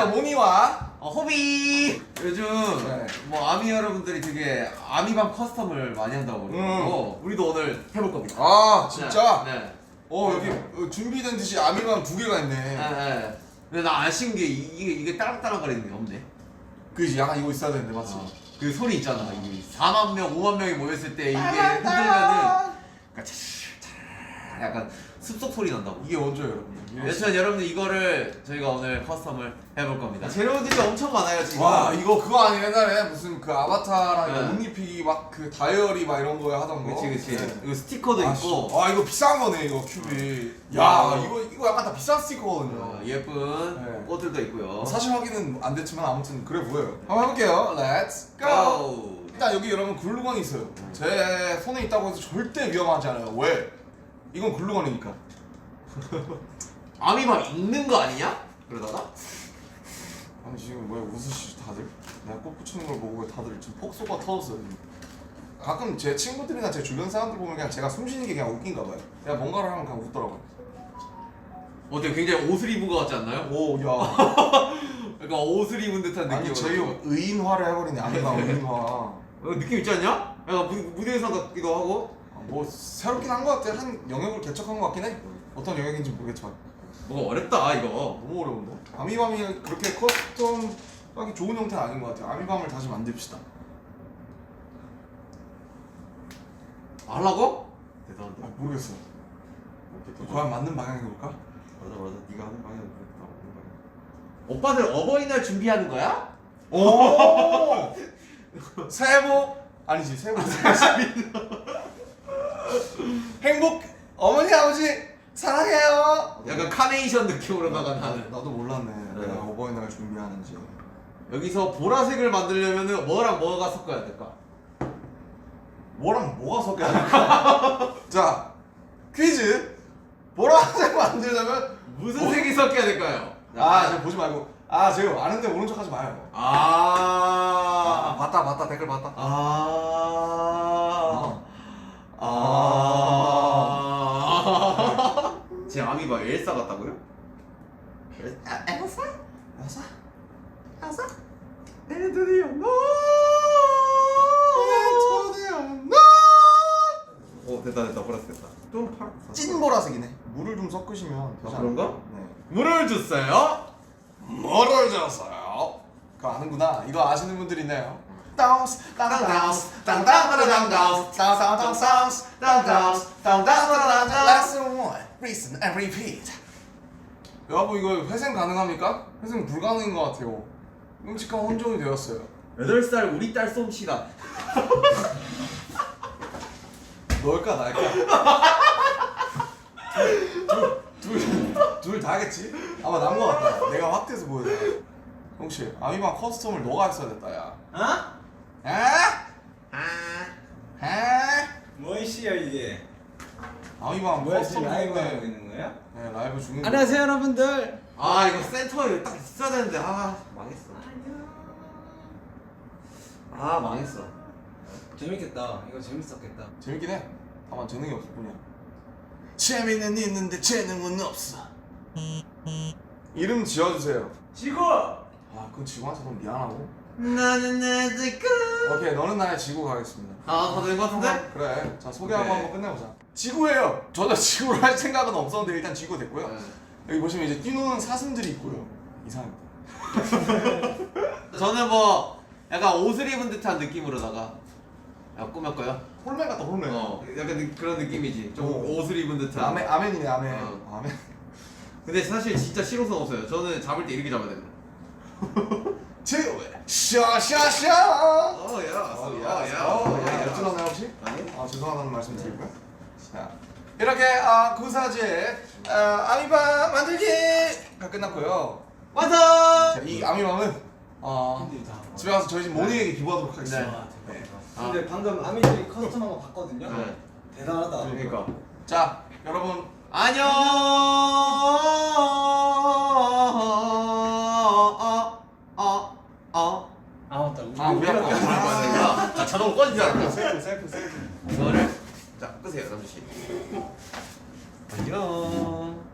안녕하세요 모니와 어, 호비 요즘 네. 뭐 아미 여러분들이 되게 아미밤 커스텀을 많이 한다고 그러고 우리도 오늘 해볼 겁니다. 아 진짜? 네. 네. 어 여기 어, 준비된 듯이 아미방 두 개가 있네 네. 네. 근데 나 아쉬운 게 이- 이게 이게 따락따락거리는 게 없네. 그지 약간 이거 있어야 되는데 맞지? 어, 그 소리 있잖아. 이게 4만 명, 5만 명이 모였을 때 이게 흔들면은 차르르 차르르 약간 습속 소리 난다고. 이게 언제예요 여러분들? 이게 여튼 여러분들 이거를 저희가 오늘 커스텀을 해볼 겁니다. 재료들이 엄청 많아요 지금. 와 이거 그거 아니에요 옛날에 무슨 그 아바타랑 네. 옷 입히기 막 그 다이어리 막 이런 거에 하던 거 그치 그치. 네. 이거 스티커도 아, 있고. 씨. 아 이거 비싼 거네 이거 큐비 야 와. 이거 이거 약간 다 비싼 스티커거든요 어, 예쁜 네. 꽃들도 있고요. 사실 확인은 안 됐지만 아무튼 그래 보여요 한번 해볼게요 렛츠 고 고! 일단 여기 여러분 글루건이 있어요 제 손에 있다고 해서 절대 위험하지 않아요 왜? 이건 글루건이니까 아미밤 읽는 거 아니냐? 그러다가? 아니 지금 왜 웃으시지 다들? 내가 꽃 붙이는 걸 보고 다들 지금 폭소가 터졌어요 지금. 가끔 제 친구들이나 제 주변 사람들 보면 그냥 제가 숨 쉬는 게 그냥 웃긴가 봐요 그냥 뭔가를 하면 그냥 웃더라고요 어때? 굉장히 옷을 입은 거 같지 않나요? 오야 약간 옷을 입은 듯한 느낌. 아니 제이홉 의인화를 해버리네 아니가 의인화 어, 느낌 있지 않냐? 약간 무, 무대 의상 같기도 하고. 아, 뭐 새롭긴 한 것 같아 한 영역을 개척한 것 같긴 해 어떤 영역인지 모르겠지만 뭐가 어렵다 이거. 너무 어려운데 아미밤이 그렇게 커스텀 하기 좋은 형태는 아닌 것 같아요 아미밤을 다시 만듭시다 하려고? 대단한데. 아 모르겠어 과연 맞는 방향인가? 맞아 맞아. 네가 하는 방향 맞는 방향. 오빠들 어버이날 준비하는 거야? 오 새해 복 아니지 새해 복 행복 어머니 아버지 사랑해요 약간 카네이션 느낌으로 나가 나는. 나도 몰랐네 네. 내가 어버이날 준비하는지 여기서 보라색을 만들려면은 뭐랑 뭐가 섞어야 될까? 뭐랑 뭐가 섞여야 될까? 자 퀴즈 보라색 만들려면 무슨 뭐? 색이 섞여야 될까요? 아 제가 보지 말고 아 제가 아는데 모른 척 하지 마요 아, 아. 봤다 봤다 댓글 봤다 아. 제 아미가 엘사 같다고요? 엘- 아, 엘사? 알았어 엘사? 애들이 너. 오 됐다 됐다 보라색 됐다. 좀 팔. 찐 보라색이네 물을 좀 섞으시면 되지 아, 그런가? 않을까? 네 물을 줬어요. 뭐를 줬어요? 그거 아는구나 이거 아시는 분들 있나요? 땅스 땅땅스 땅땅땅땅땅스 땅땅땅땅스 땅땅스 땅땅땅땅땅 Lesson 1 Listen and repeat 여러분 이거 회생 가능합니까? 회생 불가능인 것 같아요 끔찍한 혼종이 되었어요 8살 우리 딸 솜씨다. 너일까 나일까? 둘둘 다 하겠지? 아마 난것 같다 내가 확대해서 보여줘 혹시 아미방 커스텀을 너가 했어야 됐다 야 어? 에? 아. 에? 뭐이 씨야 이게? 아미방 뭐야 커스텀 지금 라이브 하고 있는 거야? 네 라이브 중인데 안녕하세요 여러분들. 아 이거 센터에 딱 있어야 되는데 아 망했어. 아 망했어. 재밌겠다. 이거 재밌었겠다. 재밌긴 해 다만 재능이 없을 뿐이야 재미는 있는데 재능은 없어 이름 지어주세요 지구. 아 그건 지구한테 너무 미안하고 나는 아직 오케이 너는 나의 지구 가겠습니다 아다 된것 같은데? 그래 자 소개하고 오케이. 한번 끝내보자 지구예요 전혀 지구를 할 생각은 없었는데 일단 지구 됐고요 네. 여기 보시면 이제 뛰노는 사슴들이 있고요 이상합니다 저는 뭐 약간 옷을 입은 듯한 느낌으로다가 야 꾸몄고요. 홀맨 같다 홀맨 어 약간 느- 그런 느낌이지. 좀 오. 옷을 입은 듯한. 아멘 아멘이네 아멘 어. 아멘 근데 사실 진짜 실용성 없어요. 저는 잡을 때 이렇게 잡아야 됩니 다. 제외 샤샤샤 어야 어야 여쭈나나요 혹시? 아니? 아 죄송하다는 말씀 드리고요 자 이렇게 아 구사제 아, 아미밤 만들기가 끝났고요 완성. 자, 이 아미밤은 어. 집에 가서 저희 집 모니에게 기부하도록 하겠습니다 네. 근데 방금 아미들이 커스텀 한거 봤거든요. 네. 대단하다. 그러니까. 자 여러분 안녕. 아, 자동으로 꺼진 줄 알았어. 셀프 셀프 셀프. 이거를 자 끄세요 남주씨. 안녕.